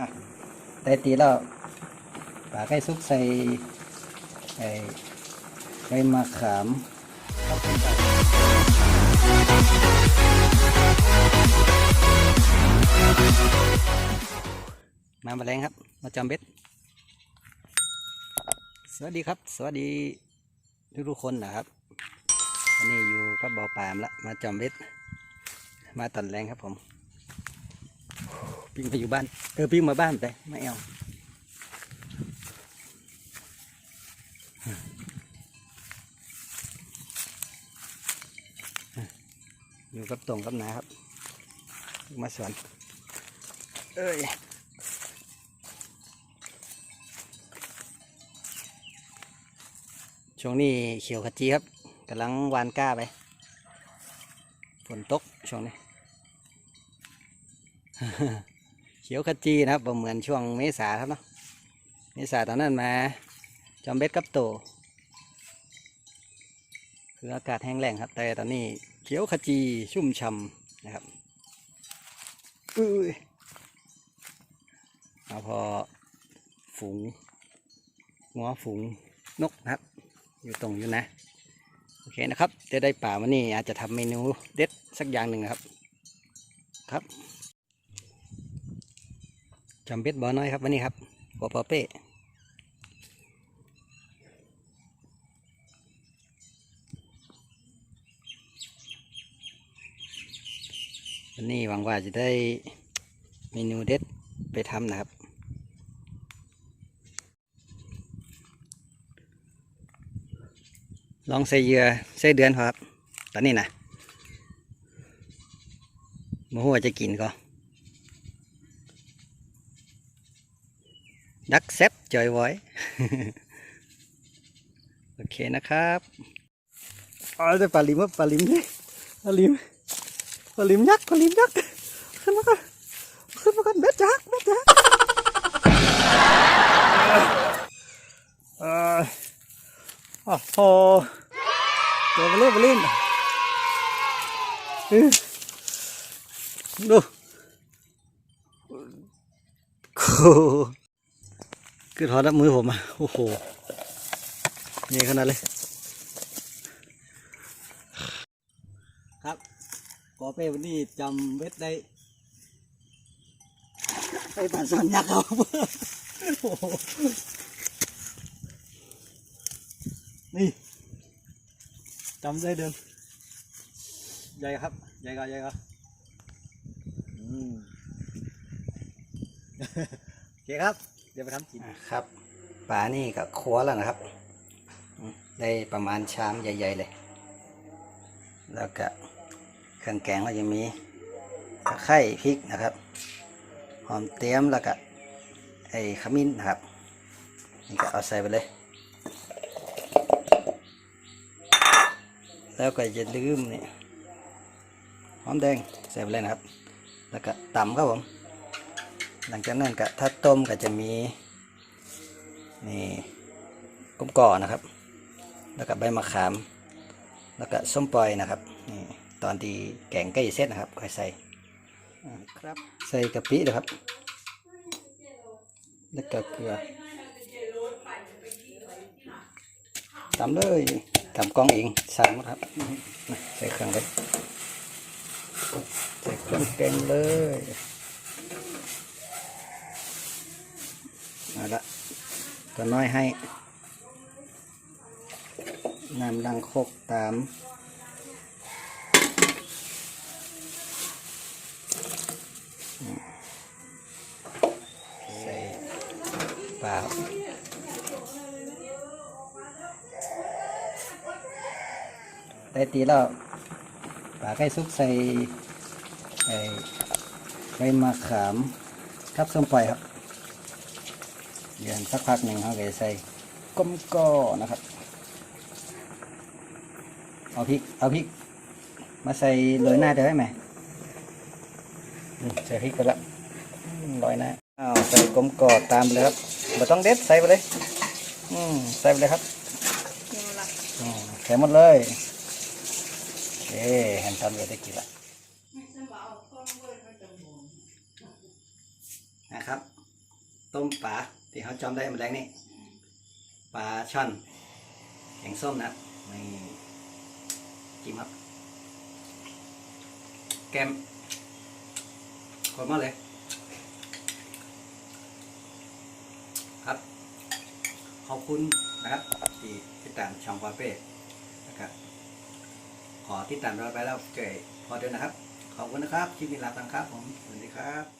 อะได้ตีแล้วปลาไก่ซุกใส่ไอ้ใบมะขามเข้าไปก่อนมาแมลงครับ มาจำเบ็ด สวัสดีครับ สวัสดีทุกทุกคนนะครับวันนี้อยู่กับบ่อปามละมาจำเบ็ด มาตอนแรงครับผม ปิ้งไปอยู่บ้านเออปิ้งมาบ้านไปไม่เอาอยู่กับตรงกับนาครับ มาสวนเอ้ยช่วงนี้เขียวขจีครับกำลังวานก้าไปฝนตกช่วงนี้ ขียวขจีนะครับเหมือนช่วงเมษาครับเนาะเมษาตอนนั้นมาจอมเบ็ดกับโต คืออากาศแห้งแล้งครับ แต่ตอนนี้เขียวขจีชุ่มช่ำนะครับอุ้ยเอาพอฝูงงัวฝูงนกนะครับ อยู่ตรงอยู่นะโอเคนะครับจะได้ป่าวันนี้อาจจะทำเมนูเด็ดสักอย่างหนึ่งครับครับ จำเบ็ดบ่อน้อยครับวันนี้ครับหัวปอเป้วันนี้หวังว่าจะได้เมนูเด็ดไปทำนะครับ ลองใส่เหยื่อใส่เดือนครับ ตอนนี้นะมหัวาจะกินก็ ดักเซฟจอยไว้ โอเคนะครับอ๋อได้ปลาลิมครับปลาลิมนี่ปลาลิมปลาลิมยักษ์ปลาลิมยักษ์ขึ้นมาก่อนขึ้นมาก่อนเบ็ดยักษ์เบ็ดยักษ์เออโอ้โหตัวเบลเบลินเออดูโอ้โห คือถอดมือผมอะโอ้โหนี่ขนาดเลย ครับกอเป้วันนี้จำเบ็ดได้ไปปั่นสอนยักษ์เขาโอ้โหนี่จำได้เดิมใหญ่ครับ ใหญ่ก็ใหญ่ก็อืมโอเคครับ เดี๋ยวไปทำกินครับปลานี่ก็คัวแล้วนะครับ ได้ประมาณชามใหญ่ ๆ เลย แล้วก็เครื่องแกงก็จะมีตะไคร้พริกนะครับ หอมเตี้ยมแล้วก็ไอ้ขมิ้นนะครับ นี่ก็เอาใส่ไปเลย แล้วก็จะลืมนี่หอมแดงใส่ไปเลยนะครับ แล้วก็ตำครับผม หลังจากนั้นก็ถ้าต้มก็จะมีนี่กุ้มก่อนะครับ แล้วก็ใบมะขาม แล้วก็ส้มปล่อยนะครับนี่ตอนที่แกงใกล้เสร็จนะครับค่อยใส่อ่าครับใส่กะปินะครับ แล้วก็เกลือตำเลยตำกล้องเองสั่งหมดครับใส่เครื่องเลยใส่เครื่องแกงเลย เอาละก็น้อยให้น้ำดังโคกตามใส่ปลาได้ตีแล้วปลาไก่ซุกใส่ไอ้ใบมะขามกับส้มปล่อยครับ เดี๋ยวสักพักหนึ่งเขาก็จะใส่ก้มก้อนะครับ เอาพริก เอาพริก มาใส่โรยหน้าเดี๋ยวได้ไหมใส่พริกไปละอืมโรยหน้าอ้าวใส่ก้มก่อตามเลยครับไม่ต้องเด็ดใส่ไปเลย อืมใส่ไปเลยครับอืมใส่หมดเลยโอเคเห็นทำเลยได้กี่ละนะครับ ต้มปลา ที่เขาจอมได้มาแรงนี่ปลาช่อนแกงส้มนะนี่จิ้มครับ แกมคนมากเลย ครับ ขอบคุณนะครับที่ติดตามช่องวาเป้นะครับขอติดตามเราไปแล้วเจอพอเดินนะครับ ขอบคุณนะครับคลิปนี้ลาไปครับผมสวัสดีครับ